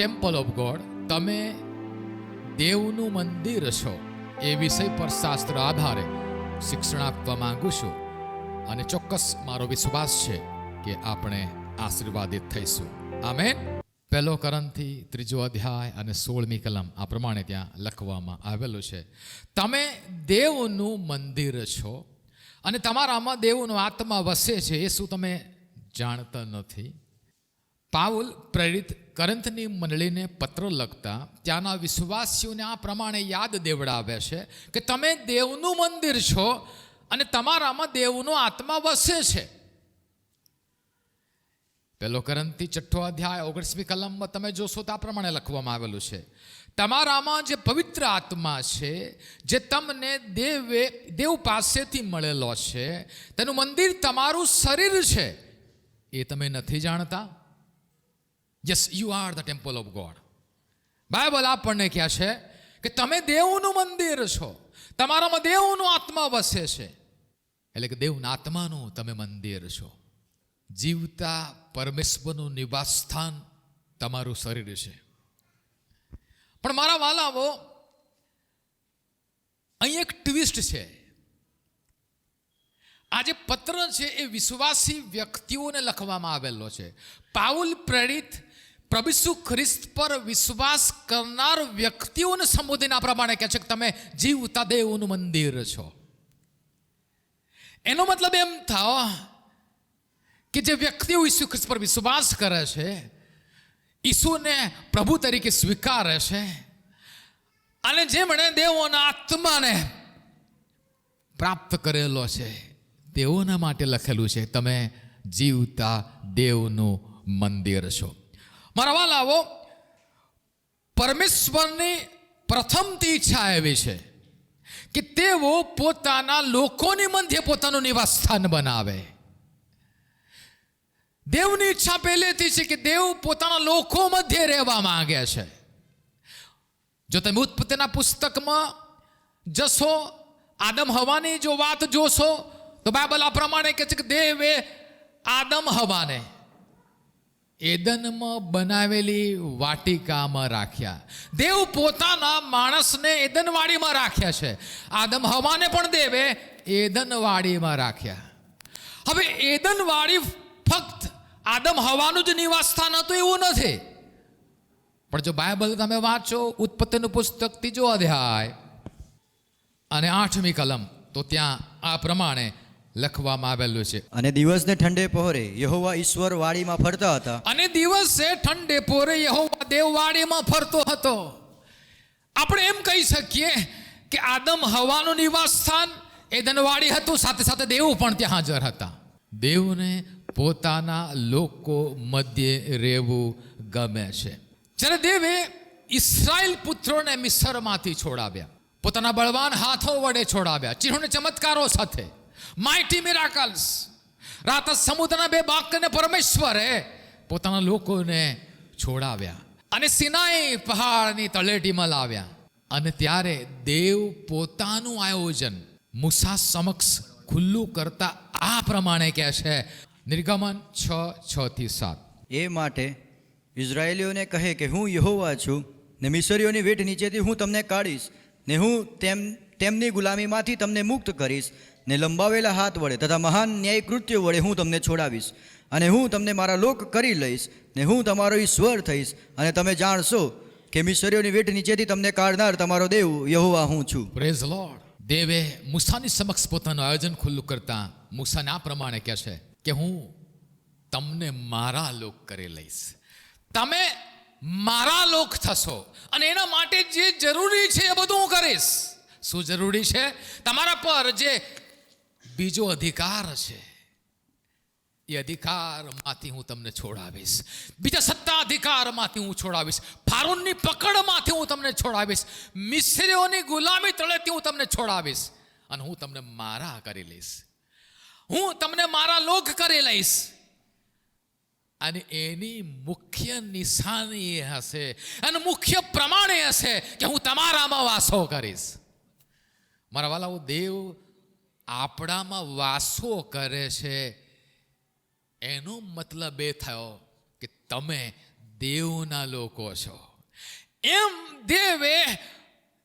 Temple of God તમે દેવનું મંદિર છો. એ વિષય પર શાસ્ત્ર આધારે શિક્ષણ આપવા માંગુ છું. અને ચોક્કસ મારો વિશ્વાસ છે કે આપણે આશીર્વાદિત થઈશું. આમેન. પહેલો કરંથી ત્રીજો અધ્યાય અને સોળમી કલમ આ પ્રમાણે ત્યાં લખવામાં આવેલું છે. તમે દેવનું મંદિર છો અને તમારામાં દેવનો આત્મા વસે છે, એ શું તમે જાણતા નથી? પાઉલ પ્રેરિત કરંથની મંડળીને પત્ર લખતા ત્યાંના વિશ્વાસીઓને આ પ્રમાણે યાદ દેવડાવે છે કે તમે દેવનું મંદિર છો અને તમારામાં દેવનો આત્મા વસે છે. પેલો કરંતી છઠ્ઠો અધ્યાય ઓગણીસમી કલમમાં તમે જોશો તો આ પ્રમાણે લખવામાં આવેલું છે. તમારામાં જે પવિત્ર આત્મા છે, જે તમને દેવે, દેવ પાસેથી મળેલો છે, તેનું મંદિર તમારું શરીર છે. એ તમે નથી જાણતા? Yes you are the temple of God Bible આપણને કહે છે કે તમે દેવનું મંદિર છો. તમારામાં દેવનો આત્મા વસે છે. એટલે કે દેવના આત્માનું તમે મંદિર છો. જીવતા પરમેશ્વરનું નિવાસ સ્થાન તમારું શરીર છે. પણ મારા વાલાઓ, અહીં એક ટ્વિસ્ટ છે. આ જે પત્ર છે એ વિશ્વાસી વ્યક્તિઓને લખવામાં આવેલો છે. પાઉલ પ્રેરિત પ્રભુ ખ્રિસ્ત પર વિશ્વાસ કરનાર વ્યક્તિઓને સંબોધીને આ પ્રમાણે કહે છે કે તમે જીવતા દેવનું મંદિર છો. એનો મતલબ એમ થાવ કે જે વ્યક્તિઓ ઈસુ ખ્રિસ્ત પર વિશ્વાસ કરે છે, ઈસુને પ્રભુ તરીકે સ્વીકારે છે, અને જેમણે દેવોના આત્માને પ્રાપ્ત કરેલો છે, તેઓના માટે લખેલું છે, તમે જીવતા દેવનું મંદિર છો. મારા વાલાઓ પરમેશ્વરની પ્રથમથી ઈચ્છા એવી છે કે તેઓ પોતાના લોકોની મધ્ય પોતાનું નિવાસ સ્થાન બનાવે. દેવની ઈચ્છા પહેલેથી છે કે દેવ પોતાના લોકો મધ્યે રહેવા માંગે છે. જો તમે ઉત્પત્તિના પુસ્તકમાં જશો, આદમ હવાની જો વાત જોશો, તો બાઇબલ આ પ્રમાણે કહે છે કે દેવે આદમ હવાને એદનમાં બનાવેલી વાટિકામાં રાખ્યા. દેવ પોતાના માણસને એદનવાડીમાં રાખ્યા છે. આદમ હવાને પણ દેવે એદનવાડીમાં રાખ્યા. હવે એદનવાડી ફક્ત આદમ હવાનું જ નિવાસ સ્થાન હતું એવું નથી. પણ જો બાઇબલ તમે વાંચો, ઉત્પત્તિનું પુસ્તક ત્રીજો અધ્યાય અને આઠમી કલમ, તો ત્યાં આ પ્રમાણે લખવામાં આવેલું છે. અને દિવસને ઠંડે પહોરે યહોવા ઈશ્વર વાડીમાં ફરતા હતા. અને દિવસે ઠંડે પહોરે યહોવા દેવવાડીમાં ફરતો હતો. આપણે એમ કહી શકીએ કે આદમ હવાનું નિવાસ સ્થાન એદનવાડી હતું સાથે સાથે દેવ પણ ત્યાં હાજર હતા. દેવને પોતાના લોકો મધ્યે રહેવું ગમે છે. જ્યારે દેવે ઇસરાયલ પુત્રોને મિસરમાંથી છોડાવ્યા. પોતાના બળવાન હાથો વડે છોડાવ્યા. ચિહ્ન ચમત્કારો સાથે. માઇટી મિરાકલ્સ રાત સમુદ્રના બે બાકને પરમેશ્વરે પોતાના લોકોને છોડાવ્યા અને સિનાઈ પહાડની તળેટીમાં લાવ્યા. અને ત્યારે દેવ પોતાનું આયોજન મુસા સમક્ષ ખુલ્લું કરતા આ પ્રમાણે કહે છે. નિર્ગમન છ છ થી સાત. એ માટે ઇઝરાયેલીઓને કહે કે હું યહોવા છું ને મિસરીઓની વેઠ નીચેથી હું તમને કાઢીશ ને હું તેમ, તેમની ગુલામીમાંથી તમને મુક્ત કરીશ. ને લંબાવેલા હાથ વડે તથા મહાન ન્યાય કૃત્ય વડે હું તમને છોડાવીશ. અને હું તમને મારા લોક કરી લઈશ ને હું તમારો ઈશ્વર થઈશ. અને તમે જાણશો કે મિસરીઓની વેઠ નીચેથી તમને કાઢનાર તમારો દેવ યહોવા હું છું. પ્રેઝ લોર્ડ દેવે મૂસાની સમક્ષ પોતાનું આયોજન ખુલ્લું કરતા મૂસાને આ પ્રમાણે કહે છે કે હું તમને મારા લોક કરી લઈશ. તમે મારા લોક થશો અને એના માટે જે જરૂરી છે એ બધું હું કરીશ. શું જરૂરી છે? તમારા પર જે બીજો અધિકાર છે. એ અધિકારમાંથી હું તમને છોડાવીશ. બીજા સત્તા અધિકારમાંથી હું છોડાવીશ. ફારૂનની પકડમાંથી હું તમને છોડાવીશ. મિશ્રીઓની ગુલામી તળેથી હું તમને છોડાવીશ. અને હું તમને મારા કરી લઈશ. હું તમને મારા લોક કરી લઈશ. અને એની મુખ્ય નિશાની એ હશે. અને મુખ્ય પ્રમાણે હશે કે હું તમારામાં વાસો કરીશ. મારા વાલાઓ દેવ આપણામાં વાસો કરે છે, એનો મતલબ એ થયો કે તમે દેવના લોકો છો. એમ દેવે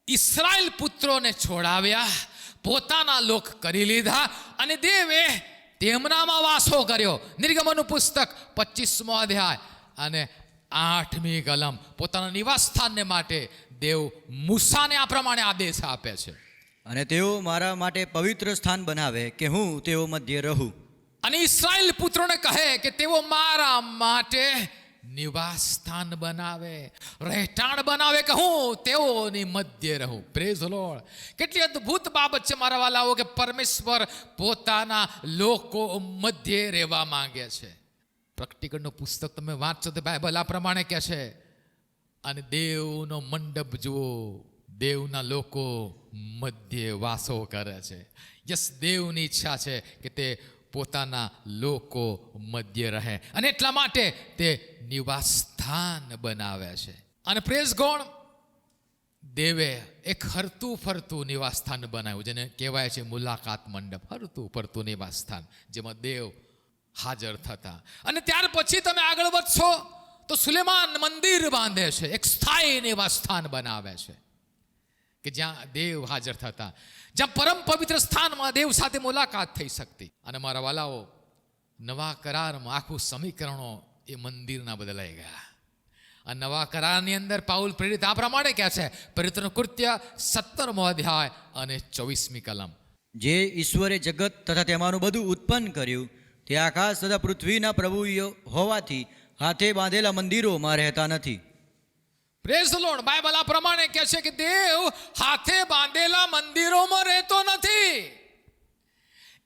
ઈસરાયલ પુત્રોને છોડાવ્યા, પોતાના લોક કરી લીધા અને દેવે તેમનામાં વાસો કર્યો. નિર્ગમનનું પુસ્તક પચીસમો અધ્યાય અને આઠમી કલમ પોતાના નિવાસ સ્થાનને માટે દેવ મૂસાને આ પ્રમાણે આદેશ આપે છે. અને તેઓ મારા માટે પવિત્ર સ્થાન બનાવે કે હું તેઓ મધ્ય રહું. અને ઇસરાયેલ પુત્રોને કહે કે તેઓ મારા માટે નિવાસ સ્થાન બનાવે, રહેઠાણ બનાવે કે હું તેઓની મધ્ય રહું. પ્રેઝ લોડ કેટલી અદ્ભુત બાબત છે મારા વાલાઓ કે પરમેશ્વર પોતાના લોકો મધ્ય રહેવા માંગે છે. પ્રેક્ટિકલનું પુસ્તક તમે વાંચો તો બાઇબલ આ પ્રમાણે કહે છે અને દેવનો મંડપ જુઓ, દેવના લોકો મધ્ય વાસો કરે છે. યસ, દેવની ઈચ્છા છે કે તે પોતાના લોકો મધ્ય રહે અને એટલા માટે તે નિવાસસ્થાન બનાવે છે. અને પ્રેસ ગોણ દેવે એક હરતું ફરતું નિવાસસ્થાન બનાવ્યું, જેને કહેવાય છે મુલાકાત મંડપ. હરતું ફરતું નિવાસસ્થાન, જેમાં દેવ હાજર થતા. અને ત્યાર પછી તમે આગળ વધશો તો સુલેમાન મંદિર બાંધે છે, એક સ્થાયી નિવાસ સ્થાન બનાવે છે. કે જ્યાં દેવ હાજર થતા. જ્યાં પરમ પવિત્ર સ્થાનમાં દેવ સાથે મુલાકાત થઈ શકતી. અને મારા વાલાઓ, નવા કરારમાં આખું સમીકરણો એ મંદિરના બદલાઈ ગયા. આ નવા કરારની અંદર પાઉલ પ્રેરિત આ પ્રમાણે કહે છે, પવિત્ર કૃત્ય સત્તરમો અધ્યાય અને ચોવીસમી કલમ. જે ઈશ્વરે જગત તથા તેમાંનું બધું ઉત્પન્ન કર્યું, તે આકાશ તથા પૃથ્વીના પ્રભુ હોવાથી હાથે બાંધેલા મંદિરોમાં રહેતા નથી. પ્રેઝ લોર્ડ બાઇબલ આ પ્રમાણે કહે છે કે દેવ હાથે બાંધેલા મંદિરોમાં રહેતો નથી.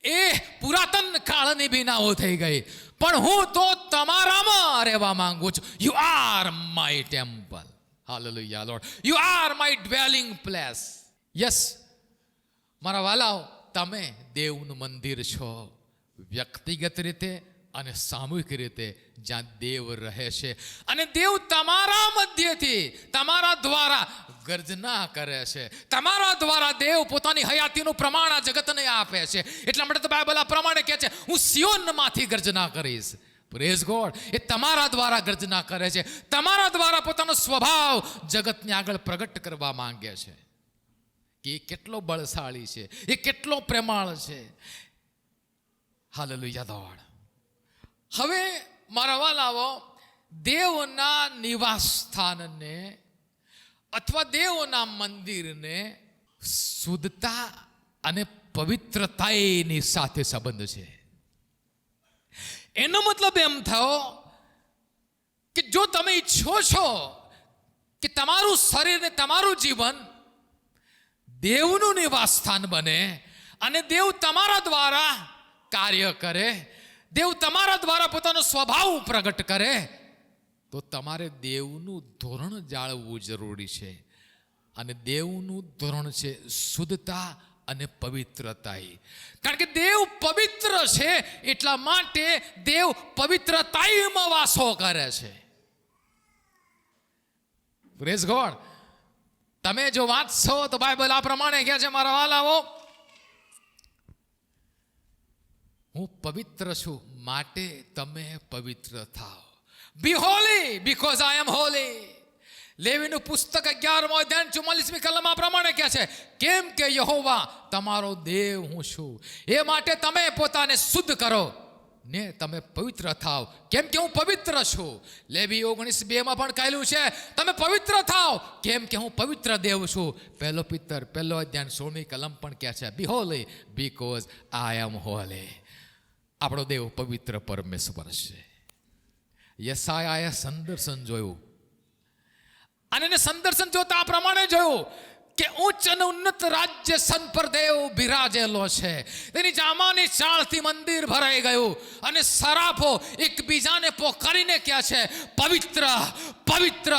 એ પુરાતન કાળની બિનાઓ થઈ ગઈ. પણ હું તો તમારામાં રહેવા માંગુ છું. You are my temple hallelujah Lord you are my dwelling place yes મારા વાલાઓ, તમે દેવનું મંદિર છો. વ્યક્તિગત રીતે અને સામૂહિક રીતે જ્યાં દેવ રહે છે. અને દેવ તમારા મધ્યથી, તમારા દ્વારા ગર્જના કરે છે. તમારા દ્વારા દેવ પોતાની હયાતીનું પ્રમાણ આ જગતને આપે છે. એટલા માટે તો બાઇબલ આ પ્રમાણે કહે છે, હું સિયોનમાંથી ગર્જના કરીશ. પ્રેઝ ગોડ એ તમારા દ્વારા ગર્જના કરે છે. તમારા દ્વારા પોતાનો સ્વભાવ જગતને આગળ પ્રગટ કરવા માંગે છે. કે એ કેટલો બળશાળી છે. એ કેટલો પ્રેમાળ છે. હાલેલુયા દોડ હવે મારા વાલાઓ દેવના નિવાસ સ્થાનને અથવા દેવના મંદિરને શુદ્ધતા અને પવિત્રતાની સાથે સંબંધ છે. એનો મતલબ એમ થયો કે જો તમે ઈચ્છો છો કે તમારું શરીર ને તમારું જીવન દેવનું નિવાસ સ્થાન બને અને દેવ તમારા દ્વારા કાર્ય કરે દેવ તમારા દ્વારા પોતાનો સ્વભાવ પ્રગટ કરે, તો તમારે દેવનું ધોરણ જાળવવું જરૂરી છે. અને દેવનું ધોરણ છે શુદ્ધતા અને પવિત્રતા કારણ કે દેવ પવિત્ર છે એટલા માટે દેવ પવિત્રતામાં વાસો કરે છે. Praise God. તમે જો વાંચશો તો બાઇબલ આ પ્રમાણે કહે છે, મારા વાલાઓ હું પવિત્ર છું, માટે તમે પવિત્ર થાઓ. Be holy because I am holy લેવીનું પુસ્તક અગિયારમો અધ્યાય ચુમ્માલીસમી કલમમાં પ્રમાણે કહે છે, કેમ કે યહોવા, તમારો દેવ હું છું. એ માટે તમે પોતાને શુદ્ધ કરો ને તમે પવિત્ર થાવ કેમ કે હું પવિત્ર છું. લેવી ઓગણીસ બેમાં પણ કહેલું છે, તમે પવિત્ર થાવ કેમ કે હું પવિત્ર દેવ છું. પહેલો પિત્તર, પહેલો અધ્યાય સોળમી કલમ પણ કહે છે be holy because I am holy આપણો દેવ પવિત્ર પરમેશ્વર છે. યસાયાએ સંદર્શન જોયું. અને એને સંદર્શન જોતા આ પ્રમાણે જોયું કે ઉચ્ચ અને ઉન્નત રાજ્ય સન પર દેવ બિરાજેલો છે. તેની જામાની ચાળથી મંદિર ભરાઈ ગયું અને સરાફો એકબીજાને પોકારીને ક્યાં છે, પવિત્ર પવિત્ર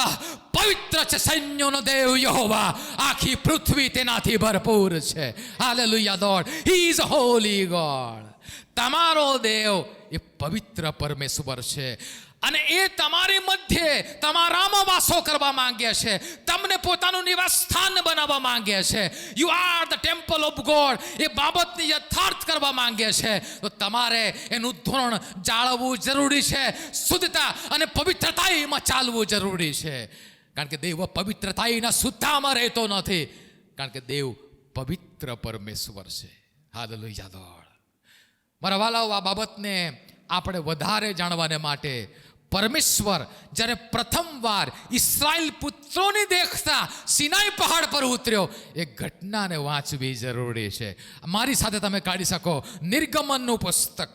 પવિત્ર છે સૈન્યોનો દેવ યહોવા. આખી પૃથ્વી તેનાથી ભરપૂર છે. હાલેલુયા દોડ. હી ઇઝ હોલી ગોડ તમારો દેવ એ પવિત્ર પરમેશ્વર છે. અને એ તમારી મધ્યે તમારામાં વાસો કરવા માંગે છે. તમને પોતાનું નિવાસ સ્થાન બનાવવા માંગે છે. You are the temple of God એ બાબતને યથાર્થ કરવા માંગે છે. તો તમારે એનું ધોરણ જાળવવું જરૂરી છે. શુદ્ધતા અને પવિત્રતામાં ચાલવું જરૂરી છે. કારણ કે દેવ પવિત્રતાના શુદ્ધામાં રહેતો નથી. કારણ કે દેવ પવિત્ર પરમેશ્વર છે. હાલેલુયા, દોડ. મારા વાલાઓ, આ બાબતને આપણે વધારે જાણવાને માટે પરમેશ્વર જ્યારે પ્રથમવાર ઇસરાયલ પુત્રોને દેખતા સિનાઈ પહાડ પર ઉતર્યો. એ ઘટનાને વાંચવી જરૂરી છે. મારી સાથે તમે કાઢી શકો નિર્ગમનનું પુસ્તક.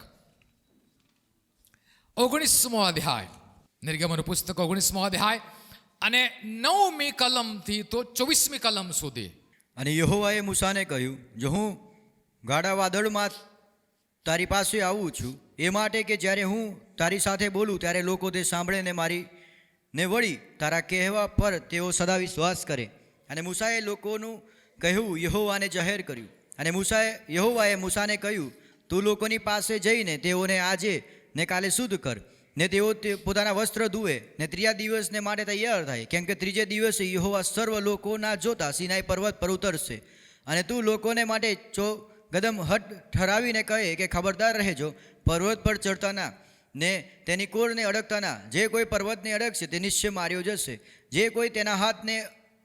ઓગણીસમો અધ્યાય. નિર્ગમનનું પુસ્તક ઓગણીસમો અધ્યાય. અને નવમી કલમથી તો ચોવીસમી કલમ સુધી. અને યહોવાએ મૂસાને કહ્યું, જો હું ગાડા વાદળમાં તારી પાસે આવું છું. એ માટે કે જ્યારે હું તારી સાથે બોલું, ત્યારે લોકો તે સાંભળે ને મારી ને વળી તારા કહેવા પર તેઓ સદા વિશ્વાસ કરે. અને મૂસાએ લોકોનું કહ્યું યહોવાને જાહેર કર્યું. અને મૂસાએ, યહોવાએ મૂસાને કહ્યું, તું લોકોની પાસે જઈને તેઓને આજે ને કાલે શુદ્ધ કર. ને તેઓ તે પોતાના વસ્ત્ર ધુએ ને ત્રીજા દિવસને માટે તૈયાર થાય. કેમ કે ત્રીજે દિવસે યહોવા સર્વ લોકોના જોતા સિનાઈ પર્વત પર ઉતરશે. અને તું લોકોને માટે ચો ગદમ હટ ઠરાવીને કહે કે ખબરદાર રહેજો, પર્વત પર ચડતાના ને તેની કોરને અડકતાના, જે કોઈ પર્વતને અડકશે તે નિશ્ચય માર્યો જશે, જે કોઈ તેના હાથને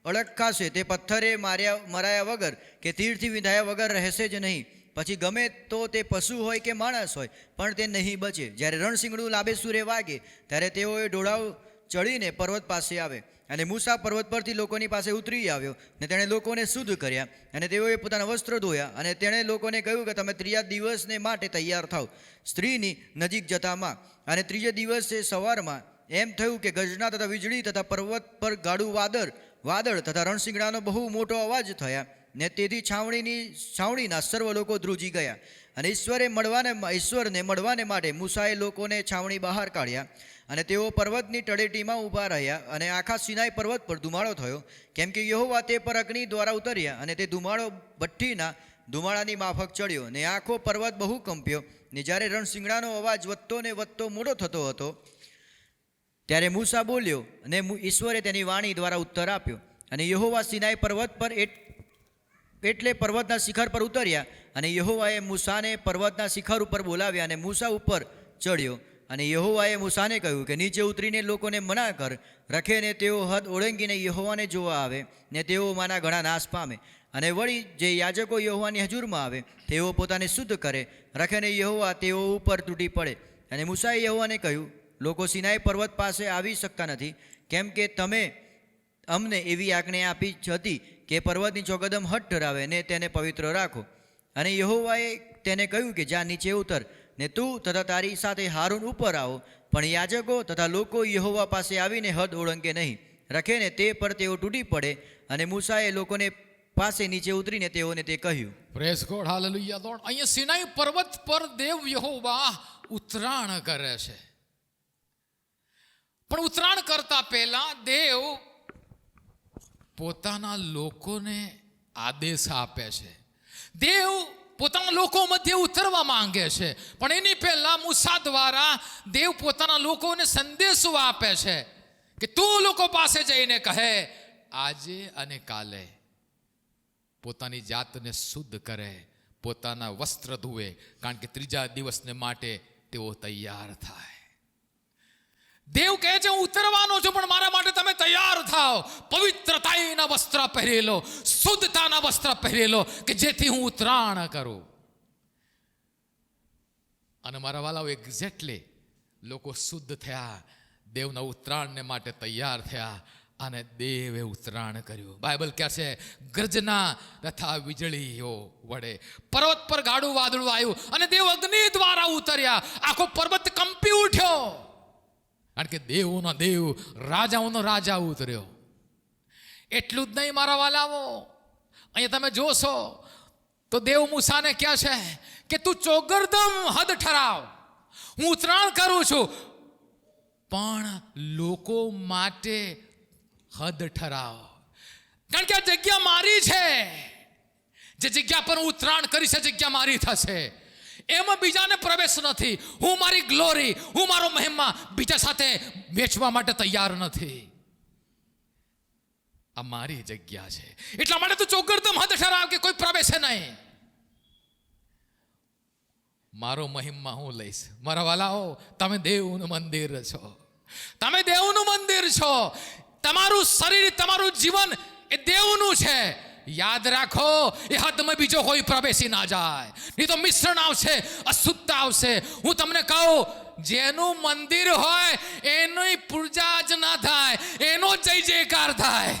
અડકાશે તે પથ્થરે માર્યા, મરાયા વગર કે તીરથી વિંધાયા વગર રહેશે જ નહીં. પછી ગમે તો તે પશુ હોય કે માણસ હોય, પણ તે નહીં બચે. જ્યારે રણસિંગડું લાબે સૂરે વાગે, ત્યારે તેઓએ ઢોળાવ ચડીને પર્વત પાસે આવે. અને મૂસા પર્વત પરથી લોકોની પાસે ઉતરી આવ્યો ને તેણે લોકોને શુદ્ધ કર્યા અને તેઓએ પોતાના વસ્ત્ર ધોયા અને તેણે લોકોને કહ્યું કે તમે ત્રીજા દિવસને માટે તૈયાર થાવ સ્ત્રીની નજીક જતામાં અને ત્રીજે દિવસે સવારમાં એમ થયું કે ગજના તથા વીજળી તથા પર્વત પર ગાડું વાદળ વાદળ તથા રણસિંગડાનો બહુ મોટો અવાજ થયા. ને તેથી છાવણીની, છાવણીના સર્વ લોકો ધ્રુજી ગયા. અને ઈશ્વરે મળવાને, ઈશ્વરને મળવાને માટે મૂસાએ લોકોને છાવણી બહાર કાઢ્યા અને તેઓ પર્વતની તળેટીમાં ઊભા રહ્યા અને આખા સિનાઈ પર્વત પર ધુમાડો થયો. કેમ કે યહોવા તે પર અગ્નિ દ્વારા ઉતર્યા અને તે ધુમાડો ભઠ્ઠીના ધુમાડાની માફક ચડ્યો ને આખો પર્વત બહુ કંપ્યો ને જ્યારે રણશિંગડાનો અવાજ વધતો ને વધતો મોટો થતો હતો, ત્યારે મૂસા બોલ્યો અને ઈશ્વરે તેની વાણી દ્વારા ઉત્તર આપ્યો. અને યહોવા સિનાઈ પર્વત પર એટલે પર્વતના શિખર પર ઉતર્યા અને યહોવાએ મૂસાને પર્વતના શિખર ઉપર બોલાવ્યા અને મૂસા ઉપર ચડ્યો. અને યહોવાએ મૂસાને કહ્યું કે, નીચે ઉતરીને લોકોને મના કર. રખે ને તેઓ હદ ઓળંગીને યહોવાને જોવા આવે ને તેઓ માના ઘણા નાશ પામે. અને વળી જે યાજકો યહોવાની હજુરમાં આવે, તેઓ પોતાને શુદ્ધ કરે. રખે ને યહોવા તેઓ ઉપર તૂટી પડે. અને મૂસાએ યહોવાને કહ્યું, લોકો સિનાઈ પર્વત પાસે આવી શકતા નથી. કેમ કે તમે અમને એવી આજ્ઞા આપી હતી કે પર્વતની ચોગદમ હટ ઠરાવે ને તેને પવિત્ર રાખો. અને યહોવાએ તેને કહ્યું કે, જા નીચે ઉતર ને તું તથા તારી સાથે હારૂન ઉપર આવો. પણ યાજકો તથા લોકો યહોવા પાસે આવીને હદ ઓળંગે નહીં. રખે ને તે પર તેઓ તૂટી પડે. અને મૂસાએ લોકોને પાસે નીચે ઉતરીને તેઓને તે કહ્યું પ્રેસ ગોડ હાલેલુયા દોડ અહીંયા સિનાઈ પર્વત પર દેવ યહોવા ઉતરાણ કરે છે. પણ ઉતરાણ કરતા પહેલા દેવ પોતાના લોકોને આદેશ આપે છે. દેવ પોતાના લોકો મધ્ય ઉતરવા માંગે છે. પણ એની પહેલા મૂસા દ્વારા દેવ પોતાના લોકોને સંદેશો આપે છે કે તું લોકો પાસે જઈને કહે, આજે અને કાલે પોતાની જાતને શુદ્ધ કરે, પોતાના વસ્ત્ર ધુએ કારણ કે ત્રીજા દિવસને માટે તેઓ તૈયાર થાય. દેવ કહે છે, હું ઉતરવાનો છું, પણ મારા માટે તમે તૈયાર થાઓ. પવિત્રતાના વસ્ત્ર પહેરી લો શુદ્ધતાના વસ્ત્ર પહેરી લો કે જેથી હું ઉતરાણ કરું. અને મારા વાલાઓ એક્ઝેક્ટલી લોકો શુદ્ધ થયા, દેવના ઉત્તરાયણને માટે તૈયાર થયા, અને દેવે ઉત્તરાયણ કર્યું. બાઇબલ કહે છે, ગર્જના તથા વીજળીઓ વડે. પર્વત પર ગાડું વાદળું આવ્યું, અને દેવ અગ્નિ દ્વારા ઉતર્યા. આખો પર્વત કંપી ઉઠ્યો. કારણ કે દેવોનો દેવ, રાજાઓનો રાજા ઉતર્યો. એટલું જ નહીં મારા વાલાઓ. અહીંયા તમે જોશો, તો દેવ મૂસાને કહે છે કે તું ચોગરદમ હદ ઠરાવ. હું ઉતરાણ કરું છું. પણ લોકો માટે હદ ઠરાવ. કારણ કે આ જગ્યા મારી છે. જે જગ્યા પર હું ઉતરાણ કરીશ જગ્યા મારી થશે. એમાં બીજાને પ્રવેશ નથી. હું મારી ગ્લોરી હું મારો મહિમા બીજા સાથે વેચવા માટે તૈયાર નથી. આ મારી જગ્યા છે. એટલા માટે તું ચોગડતમ હદ ઠરાવ કે કોઈ પ્રવેશે નહીં. મારો મહિમા હું લઈશ. મારા વાલાઓ, તમે દેવનું મંદિર છો. તમે દેવનું મંદિર છો. તમારું શરીર, તમારું જીવન એ દેવનું છે. યાદ રાખો એ હદમાં બીજો કોઈ પ્રવેશી ના જાય નહીં તો મિશ્રણ આવશે અશુદ્ધતા આવશે હું તમને કહું જેનું મંદિર હોય એની પૂજા જ ના થાય એનો જય જયકાર થાય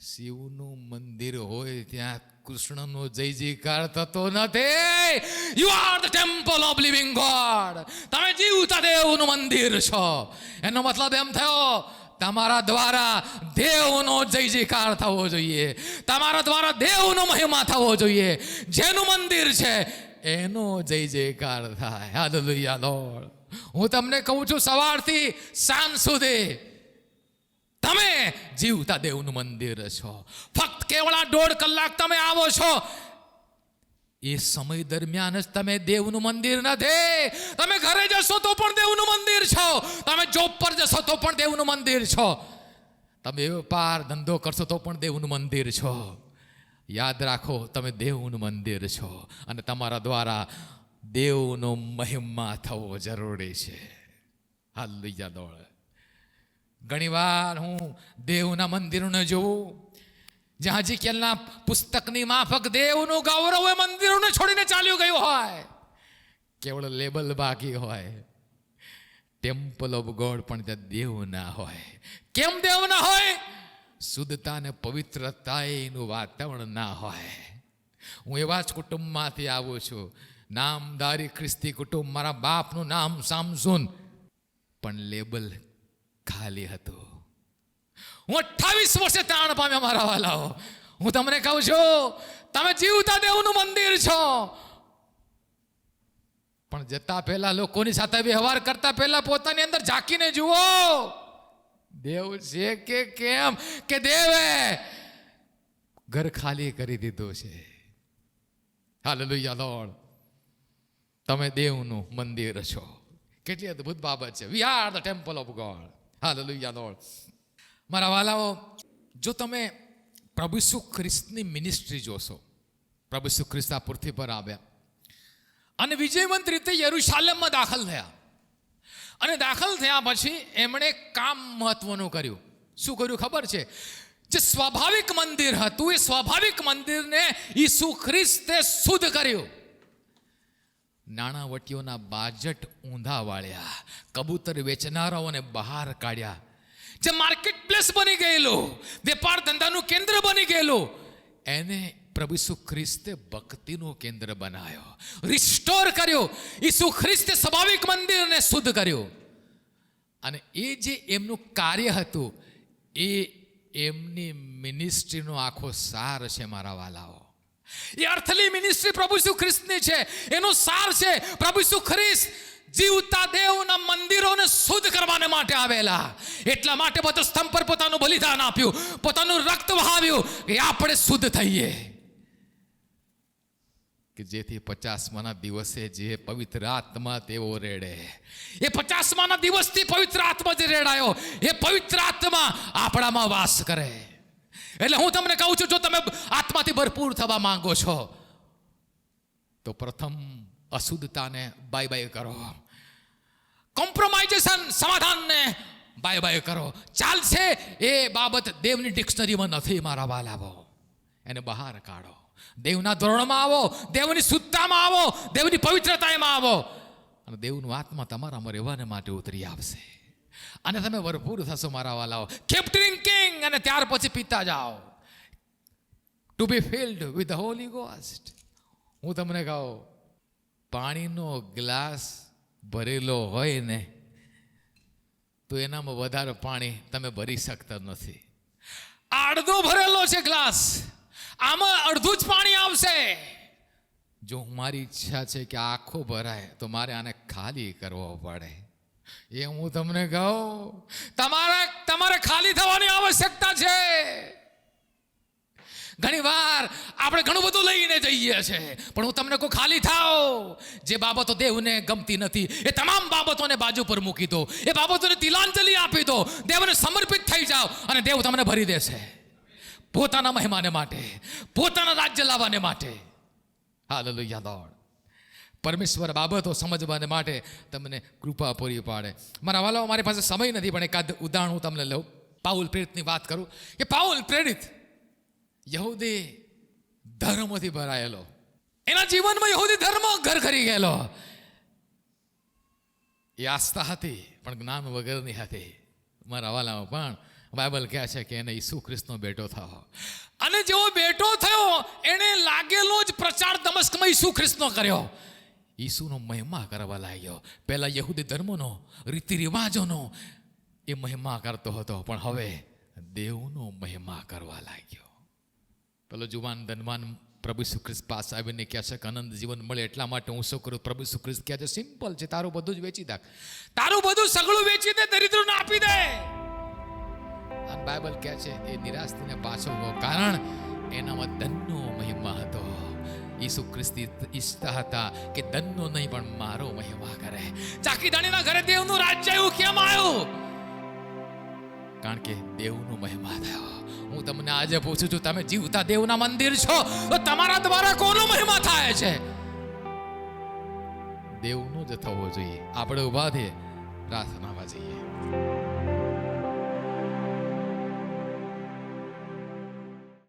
શિવનું મંદિર હોય ત્યાં કૃષ્ણનો જય જયકાર થતો નથી you are the temple of living God તમે જીવતા દેવનું મંદિર છો એનો મતલબ એમ થયો તમારા દ્વારા દેવનો જય જયકાર થવો જોઈએ. તમારા દ્વારા દેવનો મહિમા થવો જોઈએ. જેનું મંદિર છે, એનો જય જયકાર થાય. હાલેલુયા લોડ હું તમને કહું છું, સવારથી સાંજ સુધી તમે જીવતા દેવનું મંદિર છો. ફક્ત કેવળ દોઢ કલાક તમે આવો છો એ સમય દરમિયાન જ તમે દેવનું મંદિર નથી તમે ઘરે જશો તો પણ દેવનું મંદિર છો. તમે જોબ પર જશો તો પણ દેવનું મંદિર છો. તમે વેપાર ધંધો કરશો તો પણ દેવનું મંદિર છો. યાદ રાખો, તમે દેવનું મંદિર છો. અને તમારા દ્વારા દેવનો મહિમા થવો જરૂરી છે. હાલ લઈ જા દોડ. ઘણીવાર હું દેવના મંદિરોને જોઉં હજી કેલના પુસ્તકની માફક દેવનું ગૌરવ એ મંદિરોને છોડીને ચાલ્યું ગયું હોય. કેવળ લેબલ બાકી હોય. ટેમ્પલ ઓફ ગોડ પણ ત્યાં દેવ ના હોય. કેમ દેવ ના હોય? શુદ્ધતા અને પવિત્રતા એનું વાતાવરણ ના હોય. હું એવા જ કુટુંબમાંથી આવું છું. નામદારી ખ્રિસ્તી કુટુંબ, મારા બાપનું નામ સામસુન. પણ લેબલ ખાલી હતું. હું અઠ્ઠાવીસ વર્ષે તાણ પામ્યા મારા વાલાઓ. હું તમને કહું છું, તમે જીવતા દેવનું મંદિર છો. પણ જતા પહેલા લોકોની સાથે વ્યવહાર કરતા પહેલા પોતાની અંદર ઝાંકીને જુઓ. દેવ છે કે કેમ? કે દેવે ઘર ખાલી કરી દીધું છે. હાલેલુયા લોર્ડ તમે દેવનું મંદિર છો. કેટલી અદ્ભુત બાબત છે. We are the temple of God hallelujah Lord મારા વાલાઓ, જો તમે પ્રભુ ઈસુ ખ્રિસ્તની મિનિસ્ટ્રી જોશો, પ્રભુ ઈસુ ખ્રિસ્ત આ પૃથ્વી પર આવ્યા. અને વિજયવંત રીતે યરુશાલમમાં દાખલ થયા. અને દાખલ થયા પછી એમણે કામ મહત્વનું કર્યું. શું કર્યું ખબર છે? જે સ્વાભાવિક મંદિર હતું, એ સ્વાભાવિક મંદિરને ઈસુ ખ્રિસ્તે શુદ્ધ કર્યું. નાણાવટીઓના બાજટ ઊંધા વાળ્યા, કબૂતર વેચનારાઓને બહાર કાઢ્યા. જે માર્કેટ પ્લેસ બની ગયેલું, વેપાર ધંધાનું કેન્દ્ર બની ગયેલું, એને પ્રભુ ઈસુ ખ્રિસ્તે ભક્તિનું કેન્દ્ર બનાવ્યો રિસ્ટોર કર્યો, ઈસુ ખ્રિસ્તે સ્વાભાવિક મંદિરને શુદ્ધ કર્યો. અને એ જે એમનું કાર્ય હતું, એ એમની મિનિસ્ટ્રીનો આખો સાર છે મારા વાલાઓ. એ અર્થલી મિનિસ્ટ્રી પ્રભુ ઈસુ ખ્રિસ્તની છે. એનો સાર છે પ્રભુ ઈસુ ખ્રિસ્ત જીવતા દેવના મંદિરોને શુદ્ધ કરવાને માટે આવેલા. એટલા માટે બધો સ્તંભ પર પોતાનું બલિદાન આપ્યું પોતાનું રક્ત વહાવ્યું કે આપણે શુદ્ધ થઈએ. કે જેથી પચાસમાના દિવસે જે પવિત્ર આત્મા તેઓ રેડે. એ પચાસમાના દિવસથી પવિત્ર આત્મા જે રેડાયો એ પવિત્ર આત્મા આપણામાં વાસ કરે. એટલે હું તમને કહું છું, જો તમે આત્માથી ભરપૂર થવા માંગો છો, તો પ્રથમ અશુદ્ધતાને બાય બાય કરો. કોમ્પ્રોમાઇઝેશન સમાધાનને બાય બાય કરો. ચાલશે એ બાબત દેવની ડિક્શનરીમાં નથી, મારા વાલાવો એને બહાર કાઢો. દેવના ધોરણમાં આવો, દેવની શુદ્ધતામાં આવો, દેવની પવિત્રતામાં આવો. અને દેવનું આત્મા તમારામાં રહેવાને માટે ઉતરી આવશે. અને તમે ભરપૂર થશો મારા વાલાઓ. કીપ ડ્રિંકિંગ અને ત્યાર પછી પીતા જાઓ. To be filled with Holy Ghost હું તમને કહું, પાણીનો ગ્લાસ ભરેલો હોય ને, તો એનામાં વધારે પાણી તમે ભરી શકતા નથી. અડધો ભરેલો છે ગ્લાસ. આમાં અડધું જ પાણી આવશે. જો મારી ઈચ્છા છે કે આખો ભરાય, તો મારે આને ખાલી કરવો પડે. એ હું તમને કહું, તમારે તમારે ખાલી થવાની આવશ્યકતા છે. ઘણી વાર આપણે ઘણું બધું લઈને જઈએ છે, પણ હું તમને કહું, ખાલી થાવ જે બાબતો દેવને ગમતી નથી, એ તમામ બાબતોને બાજુ પર મૂકી દો. એ બાબતોને તિલાંજલિ આપી દો. દેવને સમર્પિત થઈ જાઓ અને દેવ તમને ભરી દેશે. પોતાના મહેમાને માટે, પોતાના રાજ્ય લાવવાને માટે. હાલેલુયા, દોડ. પરમેશ્વર બાબતો સમજવાને માટે તમને કૃપા પૂરી પાડે. મારા વાલાઓ, મારી પાસે સમય નથી, પણ એકાદ ઉદાહરણ હું તમને લઉં. પાઉલ પ્રેરિતની વાત કરું. કે પાઉલ પ્રેરિત યહૂદી ધર્મથી ભરાયેલો. એના જીવનમાં યહૂદી ધર્મ ઘર કરી ગયેલો. એ આસ્થા હતી, પણ જ્ઞાન વગરની હતી. મારા વાલામાં પણ બાઇબલ કહે છે કે એને ઈસુ ખ્રિસ્તનો બેટો થયો. અને જેવો બેટો થયો, એને લાગેલો જ પ્રચાર દમસ્કમાં ઈસુ ખ્રિસ્તનો કર્યો. ઈસુનો મહિમા કરવા લાગ્યો. પહેલા યહૂદી ધર્મનો, રીતિ રિવાજોનો, એ મહિમા કરતો હતો, પણ હવે દેવનો મહિમા કરવા લાગ્યો. પેલો જુવાન ધનવાન પ્રભુ સુખ્રિસ્ત પાસે આવીને કહે છે કે આનંદ જીવન મળે એટલા માટે હું શું કરું? પ્રભુ સુખ્રિસ્ત કહે છે, સિમ્પલ છે, તારું બધું જ વેચી નાખ. તારું બધું સગળું વેચી દે દરિદ્રને આપી દે. બાઇબલ કહે છે, એ નિરાશ થઈને પાછો કારણ એનામાં ધનનો મહિમા હતો. ઈસુ ખ્રિસ્તી ઈચ્છતા હતા કે ધનનો નહીં પણ મારો મહિમા કરે ચાકી દાણીના ઘરે દેવનું રાજ્ય એવું કેમ આવ્યું કારણ કે દેવનો મહિમા થયો હું તમને આજે પૂછું છું તમે જીવતા દેવના મંદિર છો તો તમારા દ્વારા કોનો મહિમા થાય છે દેવનો જ થવો જોઈએ આપણે ઊભા થઈએ પ્રાર્થનામાં જઈએ